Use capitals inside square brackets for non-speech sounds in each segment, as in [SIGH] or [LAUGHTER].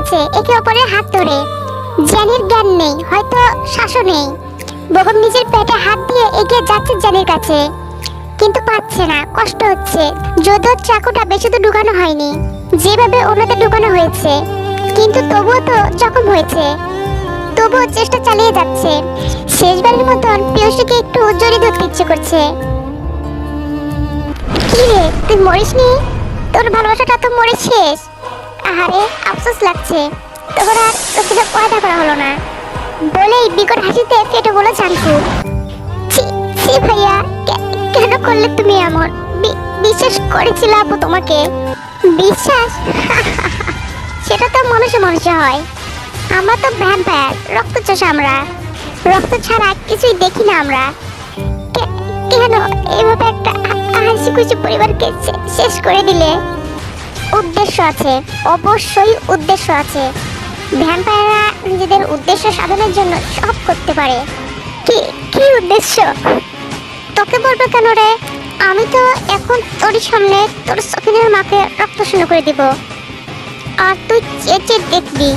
যাচ্ছে একে অপরের হাত ধরে। জ্যানির জ্ঞান নেই, হয়তো শাসন নেই। বগম নিজের পেটে হাত দিয়ে এগিয়ে যাচ্ছে জ্যানির কাছে। কিন্তু পাচ্ছে না, কষ্ট হচ্ছে। যদিও চাকুটা বেশি তো ঢুকানো হয়নি, যেভাবে ওনাতে ঢুকানো হয়েছে। কিন্তু তবুও তো জখম হয়েছে। তবুও চেষ্টা চালিয়ে যাচ্ছে। শেষবারের মতন পিয়সীকে একটু জড়িয়ে ধরতে ইচ্ছে করছে। কি রে, তুই মরিসনি? তোর ভালোবাসাটা তো মরে শেষ। আহারে, আফসোস লাগছে। তোর আর তো পয়দা করা হলো না। বলেই বিকট হাসিতে কেটে বলে জানকু ছি ভাইয়া কেন করলে তুমি এমন? বিশ্বাস করেছিল আপু তোমাকে। বিশ্বাস? [LAUGHS] সেটা তো মানুষে মানুষে হয়। আমরা তো ভ্যাম্পায়ার রক্ত চোষা আমরা। রক্ত ছাড়া কিছুই দেখি না আমরা। কেন এইভাবে একটা হাসি খুশি পরিবারকে শেষ করে দিলে? উদ্দেশ্য আছে, অবশ্যই উদ্দেশ্য আছে। ভ্যাম্পায়াররা নিজেদের উদ্দেশ্য সাধনের জন্য সব করতে পারে। কি কি উদ্দেশ্য? তোকে বলবে কেন রে? আমি তো এখন তোর সামনে তোর সখিনের মাকে রক্ত শূন্য করে দিব। আর তুই চেয়ে দেখবি,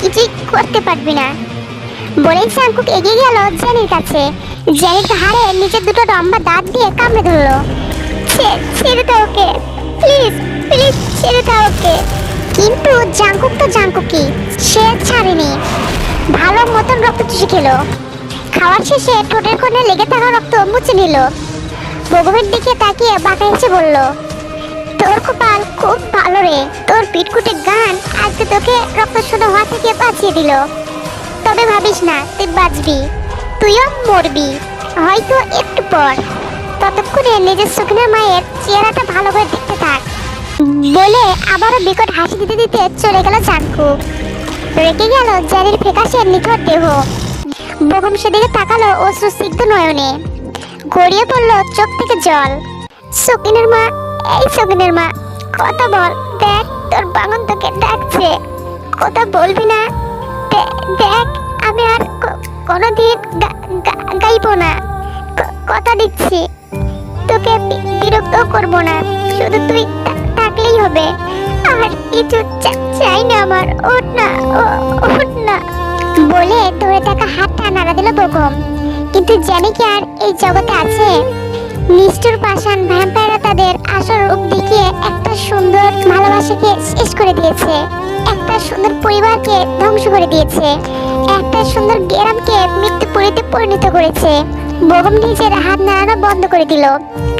কিছুই করতে পারবি না। বলেই চাঙ্কুক এগিয়ে গেল জেনির কাছে। জেনির ঘাড়ে নিজের দুটো লম্বা দাঁত দিয়ে কামড়ে ধরলো। ছেড়ে দাও ওকে, প্লিজ। প্লিজ ছেড়ে দাও ওকে। কিন্তু জাঙ্কুক তো জাঙ্কুকই, সে ছাড়েনি। ভালো মতন রক্ত চুষে খেলো। খাওয়ার শেষে ঠোঁটের কোণে লেগে থাকা রক্ত মুছে নিল। বগমের দিকে তাকিয়ে বাঁকা হেসে বলল, তোর কপাল খুব ভালো রে। তোর পিটকুটে গান আজকে তোকে রক্ত শোধ হওয়া থেকে বাঁচিয়ে দিল। তবে ভাবিস না, তুই বাঁচবি। তুইও মরবি। হয়তো একটু পর। ততক্ষণে নিজের শুকনো মায়ের চেহারাটা ভালো করে দেখতে থাক। বলে আবারও বিকট হাসি দিতে দিতে চলে গেল চাঙ্কু রেখে গেল জারির ফেকাশের নিথর দেহ। বগম সেদিকে তাকালো অশ্রু সিদ্ধ নয়নে। গড়িয়ে পড়ল চোখ থেকে জল। সকিনের মা, এই সকিনের মা, কথা বল, দেখ, তোর বাঙন তোকে ডাকছে। কথা বলবি না দেখ, আমি আর কোনোদিন গাইবো না। কথা দিচ্ছি, তোকে বিরক্ত করব না, শুধু তুই থাকলেই হবে। আর কিছু চাই না আমার ওঠ না ওঠ না। বলে ধরে থাকা হাতটা নাড়া দিল বগম। কিন্তু জানি কি আর এই জগতে আছে? নিষ্ঠুর পাষাণ ভ্যাম্পায়াররা তাদের আসল রূপ দেখিয়ে একটা সুন্দর ভালোবাসাকে শেষ করে দিয়েছে। একটা সুন্দর পরিবারকে ধ্বংস করে দিয়েছে। একটা সুন্দর গ্রামকে মৃত্যু পুরীতে পরিণত করেছে। বগম নিজের হাত নাড়ানো বন্ধ করে দিল।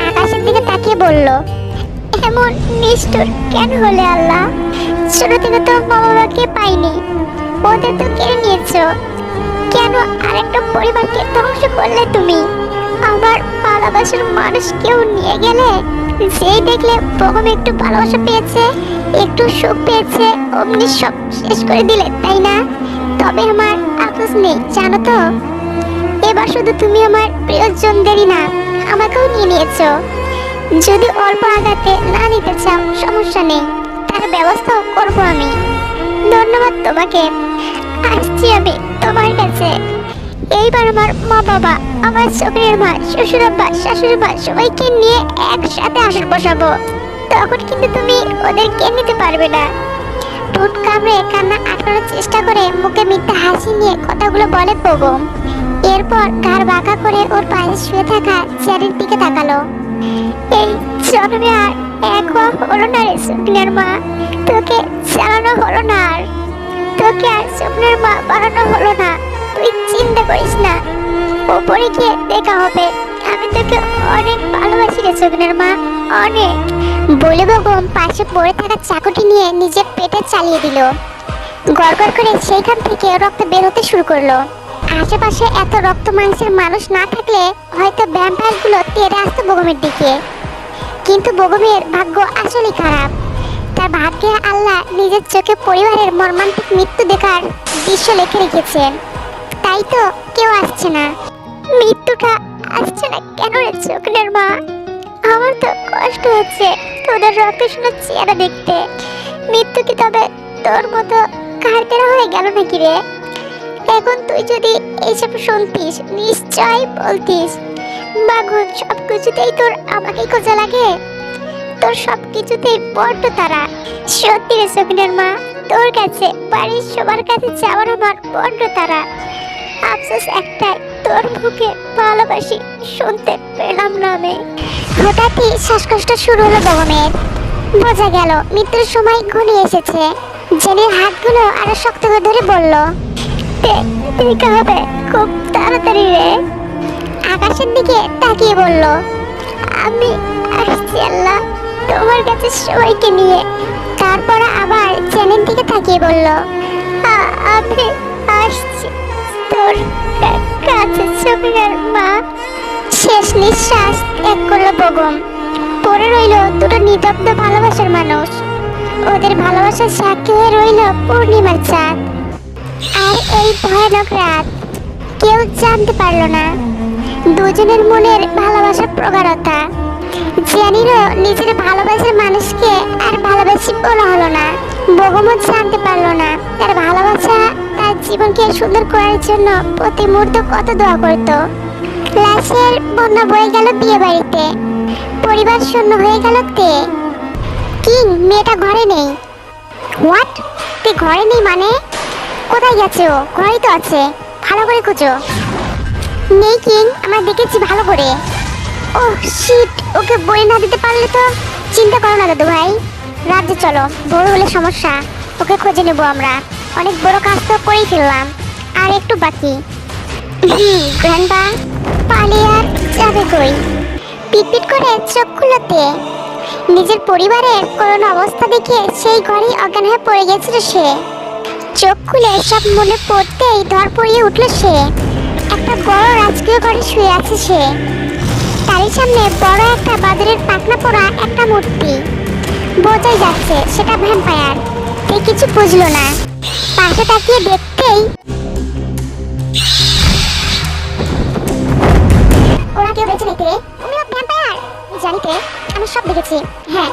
আকাশের দিকে তাকিয়ে বলল এমন নিষ্ঠুর কেন হলে আল্লাহ? ছোট থেকে তো মা বাবাকে পাইনি। ওদের তো কেড়ে নিয়েছো। কেন আরেকটা পরিবারকে ধ্বংস করলে তুমি? আমার ভালোবাসার মানুষ কেউ নিয়ে গেলে? যেই দেখলে বগম একটু ভালোবাসা পেয়েছে, একটু সুখ পেয়েছে, অমনি সব শেষ করে দিলে, তাই না? তবে আমার আফসোস নেই, জানো তো? এবার শুধু তুমি আমার প্রিয়জনদেরই না, আমাকেও নিয়ে নিয়েছো। যদি অল্প আঘাতে না নিতে চাও, সমস্যা নেই। তার ব্যবস্থাও করব আমি। ধন্যবাদ তোমাকে। আসছি আমি তোমার কাছে। এইবার আমার মা বাবা আমার ছোকরের মা, শ্বশুর আব্বা, শাশুড়ি মা সবাইকে নিয়ে একসাথে আসর বসাবো। তখন কিন্তু তুমি ওদেরকে নিতে পারবে না। ঠোঁট কামড়ে কান্না আটকানোর চেষ্টা করে মুখে মিথ্যা হাসি নিয়ে কথাগুলো বলে বেগম এরপর ঘাড় বাঁকা করে ওর পায়ে শুয়ে থাকা চেয়ারের দিকে তাকালো। এই জন্মে আর এক হওয়া হলো না রে সুপ্রিয়ার মা? তোকে চালানো হলো না আর। তোকে আর স্বপ্নের মা বানানো হলো না। তুই চিন্তা করিস না। ওপরে গিয়ে দেখা হবে। আমি তোকে অনেক ভালোবাসি রে স্বপ্নের মা, অনেক। বলে বেগম পাশে পড়ে থাকা চাকুটি নিয়ে নিজের পেটে চালিয়ে দিল। গড়গড় করে সেইখান থেকে রক্ত বের হতে শুরু করল। আশেপাশে এত রক্ত মাংসের মানুষ না থাকলে হয়তো ভ্যাম্পায়ারগুলো তেড়ে আসতো বগমের দিকে। কিন্তু বগমের ভাগ্য আসলেই খারাপ। তার ভাগ্যে আল্লাহ নিজের চোখে পরিবারের মর্মান্তিক মৃত্যু দেখার দৃশ্য লিখে রেখেছেন। তাই তো কেউ আসছে না। মৃত্যুটা আসছে না কেন রে চোখের মা? আমার তো কষ্ট হচ্ছে তোদের রক্ত শুনে চেহারা দেখতে। মৃত্যু কি তবে তোর মতো কারতেরা হয়ে গেল নাকি রে? এখন তুই যদি এইসব শুনতিস নিশ্চয় বলতিস। বাগুন, সব কিছুতেই তোর আমাকেই খোঁজা লাগে। তোর সব কিছুতেই বড্ড তারা সত্যি রে সকিনের মা, তোর কাছে, বাড়ির সবার কাছে যাওয়ার আমার বড্ড তারা আফসোস একটাই, তোর মুখে ভালোবাসি শুনতে পেলাম না আমি। হঠাৎই শ্বাসকষ্ট শুরু হলো বগমের বোঝা গেল, মৃত্যুর সময় ঘনিয়ে এসেছে। জেনির হাতগুলো আরও শক্ত করে ধরে বলল হবে? খুব তাড়াতাড়ি রে। আকাশের দিকে তাকিয়ে বলল, আমি আসছি আল্লাহ তোমার কাছে সবাইকে নিয়ে। তারপর আবার জেনের দিকে তাকিয়ে বলল, "আ- আমি আসছি তোর কাছে সুমিয়ার মা। শেষ নিঃশ্বাস এক করল বগম। পড়ে রইল দুটো নিতব্ধ ভালোবাসার মানুষ। ওদের ভালোবাসার সাক্ষী হয়ে রইল পূর্ণিমার চাঁদ। আর এই ভয়ানক রাত কেউ জানতে পারল না। দুজনের মনের ভালোবাসার প্রগাঢ়তা। জানিরও নিজের ভালোবাসার মানুষকে আর ভালোবাসি বলা হলো না। বগমত জানতে পারল না। তার ভালোবাসা তার জীবনকে সুন্দর করার জন্য প্রতি মুহূর্ত কত দোয়া করতো। লাশের বন্যা বয়ে গেল বিয়ে বাড়িতে। পরিবার শূন্য হয়ে গেল তে। কিং, মেয়েটা ঘরে নেই। হোয়াট? তে ঘরে নেই মানে? কোথায় গেছে? ও ঘরেই তো আছে। ভালো করে খুঁজো। নেই কিং, আমরা দেখেছি ভালো করে। ও শিট ওকে বই না দিতে পারলে তো চিন্তা করো না দাদু ভাই। রাজ্যে চলো, বড় হলে সমস্যা। ওকে খুঁজে নেব আমরা। অনেক বড় কাজ তো করেই ফেললাম। আর একটু বাকি। গ্র্যান্ডা পালিয়ে আর যাবে কই? পিটপিট করে চোখ খুলতে নিজের পরিবারের করোনা অবস্থা দেখে সেই ঘরেই অজ্ঞান হয়ে পড়ে গেছিল সে। চোখ খুলে সব মনে পড়তেই ধর পড়িয়ে উঠল সে। একটা বড় রাজকীয় ঘরে শুয়ে আছে সে। তারই সামনে বড় একটা বাজারের পাকনা পড়া একটা মূর্তি। বোঝাই যাচ্ছে সেটা ভ্যাম্পায়ার সে কিছু বুঝলো না। পাশে তাকিয়ে দেখতেই ওরা কেউ বেঁচে নেই রে? তুমিও ভ্যাম্পায়ার জানিতে আমি সব দেখেছি। হ্যাঁ